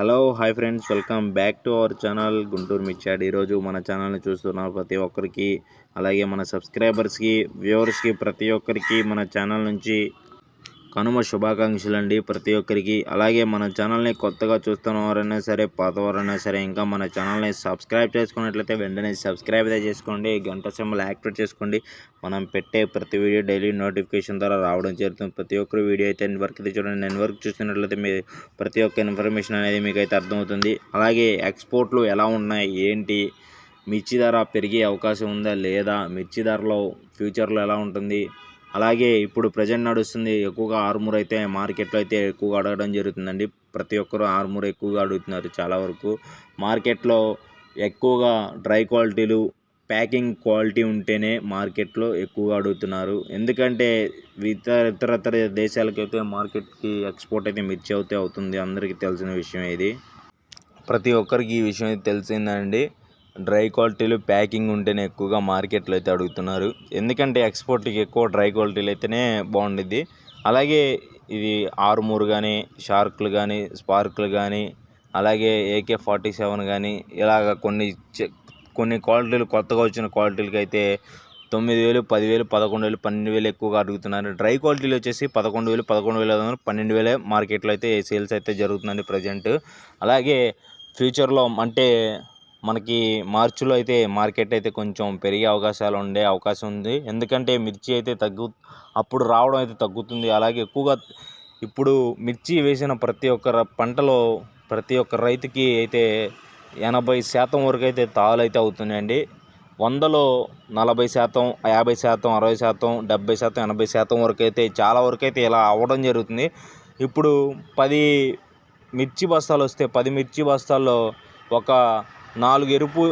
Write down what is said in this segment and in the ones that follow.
Hello hi friends welcome back to our channel Guntur మిచ్చాడ్ ఈరోజు మన ఛానల్ని చూస్తున్న ప్రతి ఒక్కరికి అలాగే మన సబ్స్క్రైబర్స్కి వ్యూవర్స్కి ప్రతి ఒక్కరికి మన ఛానల్ నుంచి కనుమ శుభాకాంక్షలు అండి ప్రతి ఒక్కరికి. అలాగే మన ఛానల్ని కొత్తగా చూస్తున్న వారైనా సరే పాతవారైనా సరే ఇంకా మన ఛానల్ని సబ్స్క్రైబ్ చేసుకున్నట్లయితే వెంటనే సబ్స్క్రైబ్ అయితే చేసుకోండి గంట సింబల్ యాక్టివేట్ చేసుకోండి. మనం పెట్టే ప్రతి వీడియో డైలీ నోటిఫికేషన్ ద్వారా రావడం జరుగుతుంది. ప్రతి ఒక్కరు వీడియో అయితే ఎన్ని వరకు అయితే చూడండి. నేను వరకు చూస్తున్నట్లయితే మీ ప్రతి ఒక్క ఇన్ఫర్మేషన్ అనేది మీకు అయితే అర్థమవుతుంది. అలాగే ఎక్స్పోర్ట్లు ఎలా ఉన్నాయి? ఏంటి? మిర్చి ధర పెరిగే అవకాశం ఉందా? లేదా? మిర్చి ధరలో ఫ్యూచర్లో ఎలా ఉంటుంది? అలాగే ఇప్పుడు ప్రజెంట్ నడుస్తుంది ఎక్కువగా ఆర్మూర్ అయితే మార్కెట్లో అయితే ఎక్కువగా అడగడం జరుగుతుందండి. ప్రతి ఒక్కరు ఆర్మూర్ ఎక్కువగా అడుగుతున్నారు చాలా వరకు. మార్కెట్లో ఎక్కువగా డ్రై క్వాలిటీలు ప్యాకింగ్ క్వాలిటీ ఉంటేనే మార్కెట్లో ఎక్కువగా అడుగుతున్నారు. ఎందుకంటే ఇతర ఇతరతర దేశాలకైతే మార్కెట్కి ఎక్స్పోర్ట్ అయితే మిర్చి అయితే అవుతుంది. అందరికీ తెలిసిన విషయం ఇది. ప్రతి ఒక్కరికి ఈ విషయం అయితే తెలిసిందండి. డ్రై క్వాలిటీలు ప్యాకింగ్ ఉంటేనే ఎక్కువగా మార్కెట్లో అయితే అడుగుతున్నారు. ఎందుకంటే ఎక్స్పోర్ట్కి ఎక్కువ డ్రై క్వాలిటీలు అయితేనే బాగుండిద్ది. అలాగే ఇది ఆరుమూరు కానీ షార్క్లు కానీ స్పార్క్లు కానీ అలాగే ఏకే ఫార్టీ సెవెన్ కానీ ఇలాగ కొన్ని చె- కొన్ని క్వాలిటీలు కొత్తగా వచ్చిన క్వాలిటీలకి అయితే తొమ్మిది వేలు పదివేలు పదకొండు వేలు పన్నెండు వేలు ఎక్కువగా అడుగుతున్నారు. డ్రై క్వాలిటీలు వచ్చేసి పదకొండు వేలు పదకొండు వేల ఐదు పన్నెండు వేలే మార్కెట్లో అయితే సేల్స్ అయితే జరుగుతుందండి ప్రజెంట్. అలాగే ఫ్యూచర్లో అంటే మనకి మార్చిలో అయితే మార్కెట్ అయితే కొంచెం పెరిగే అవకాశాలు ఉండే అవకాశం ఉంది. ఎందుకంటే మిర్చి అయితే తగ్గు అప్పుడు రావడం అయితే తగ్గుతుంది. అలాగే ఎక్కువగా ఇప్పుడు మిర్చి వేసిన ప్రతి ఒక్క పంటలో ప్రతి ఒక్క రైతుకి అయితే ఎనభై శాతం వరకు అయితే తాలు అయితే అవుతున్నాయండి. వందలో నలభై శాతం యాభై శాతం అరవై శాతం డెబ్బై శాతం ఎనభై శాతం వరకు అయితే చాలా వరకు అయితే ఇలా అవ్వడం జరుగుతుంది. ఇప్పుడు పది మిర్చి బస్తాలు వస్తే పది మిర్చి బస్తాల్లో ఒక నాలుగు ఎరుపు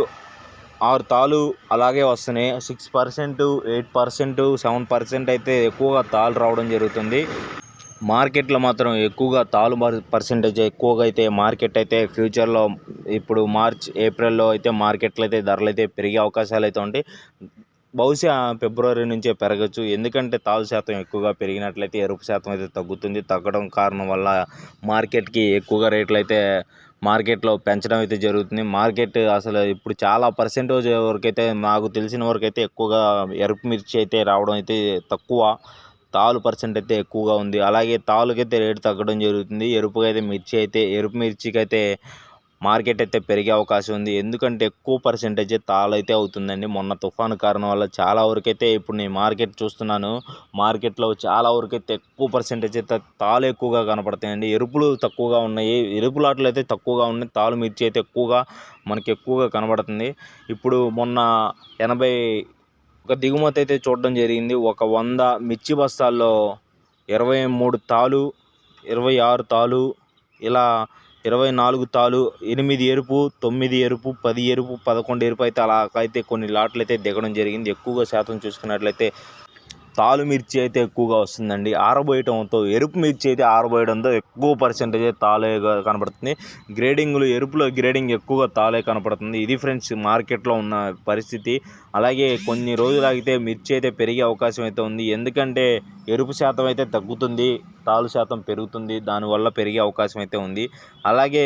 ఆరు తాలు అలాగే వస్తున్నాయి. Six percent eight percent seven percent అయితే ఎక్కువగా తాలు రావడం జరుగుతుంది. మార్కెట్లో మాత్రం ఎక్కువగా తాలు పర్సెంటేజ్ ఎక్కువగా అయితే మార్కెట్ అయితే ఫ్యూచర్లో ఇప్పుడు మార్చ్ ఏప్రిల్లో అయితే మార్కెట్లో అయితే ధరలు అయితే పెరిగే అవకాశాలు అయితే ఉంటాయి. బహుశా ఫిబ్రవరి నుంచే పెరగచ్చు. ఎందుకంటే తాజు శాతం ఎక్కువగా పెరిగినట్లయితే ఎరుపు శాతం అయితే తగ్గుతుంది. తగ్గడం కారణం వల్ల మార్కెట్కి ఎక్కువగా రేట్లు అయితే మార్కెట్లో పెంచడం అయితే జరుగుతుంది. మార్కెట్ అసలు ఇప్పుడు చాలా పర్సెంటేజ్ వరకైతే నాకు తెలిసిన వరకైతే ఎక్కువగా ఎరుపు మిర్చి అయితే రావడం అయితే తక్కువ. తాలు పర్సెంట్ అయితే ఎక్కువగా ఉంది. అలాగే తాలుకైతే రేటు తగ్గడం జరుగుతుంది. ఎరుపుకైతే మిర్చి అయితే ఎరుపు మిర్చికి అయితే మార్కెట్ అయితే పెరిగే అవకాశం ఉంది. ఎందుకంటే ఎక్కువ పర్సెంటేజ్ తాళైతే అవుతుందండి. మొన్న తుఫాను కారణం వల్ల చాలా వరకైతే ఇప్పుడు నేను మార్కెట్ చూస్తున్నాను. మార్కెట్లో చాలా వరకైతే ఎక్కువ పర్సెంటేజ్ అయితే తాలు ఎక్కువగా కనపడతాయండి. ఎరుపులు తక్కువగా ఉన్నాయి. ఎరుపు లాట్లు అయితే తక్కువగా ఉన్నాయి. తాలు మిర్చి అయితే ఎక్కువగా మనకి ఎక్కువగా కనబడుతుంది. ఇప్పుడు మొన్న ఎనభై ఒక దిగుమతి అయితే చూడడం జరిగింది. ఒక వంద మిర్చి బస్తాల్లో ఇరవై మూడు తాలు ఇరవై ఆరు తాలు ఇలా ఇరవై నాలుగు తాలు ఎనిమిది ఎరుపు తొమ్మిది ఎరుపు పది ఎరుపు పదకొండు ఎరుపు అయితే అలా అయితే కొన్ని లాట్లు అయితే దిగడం జరిగింది. ఎక్కువగా శాతం చూసుకున్నట్లయితే తాలు మిర్చి అయితే ఎక్కువగా వస్తుందండి. ఆరబోయటంతో ఎరుపు మిర్చి అయితే ఆరబోయడంతో ఎక్కువ పర్సెంటేజ్ తాలే కనపడుతుంది. గ్రేడింగ్లు ఎరుపులో గ్రేడింగ్ ఎక్కువగా తాలే కనపడుతుంది. ఇది ఫ్రెండ్స్ మార్కెట్లో ఉన్న పరిస్థితి. అలాగే కొన్ని రోజులు ఆగితే మిర్చి అయితే పెరిగే అవకాశం అయితే ఉంది. ఎందుకంటే ఎరుపు శాతం అయితే తగ్గుతుంది తాలు శాతం పెరుగుతుంది దానివల్ల పెరిగే అవకాశం అయితే ఉంది. అలాగే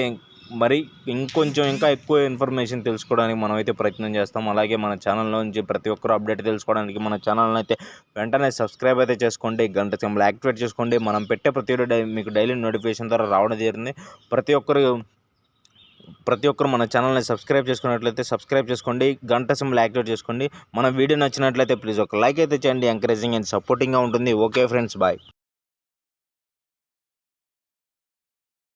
మరి ఇంకొంచెం ఇంకా ఎక్కువ ఇన్ఫర్మేషన్ తెలుసుకోవడానికి మనం అయితే ప్రయత్నం చేస్తాం. అలాగే మన ఛానల్లో నుంచి ప్రతి ఒక్కరు అప్డేట్ తెలుసుకోవడానికి మన ఛానల్ని అయితే వెంటనే సబ్స్క్రైబ్ అయితే చేసుకోండి. గంట సింబల్ యాక్టివేట్ చేసుకోండి. మనం పెట్టే ప్రతి మీకు డైలీ నోటిఫికేషన్ ద్వారా రావడం జరిగింది. ప్రతి ఒక్కరు ప్రతి ఒక్కరు మన ఛానల్ని సబ్స్క్రైబ్ చేసుకున్నట్లయితే సబ్స్క్రైబ్ చేసుకోండి. గంట సింబల్ యాక్టివేట్ చేసుకోండి. మన వీడియో నచ్చినట్లయితే ప్లీజ్ ఒక లైక్ అయితే చేయండి. ఎంకరేజింగ్ అండ్ సపోర్టింగ్గా ఉంటుంది. Okay friends bye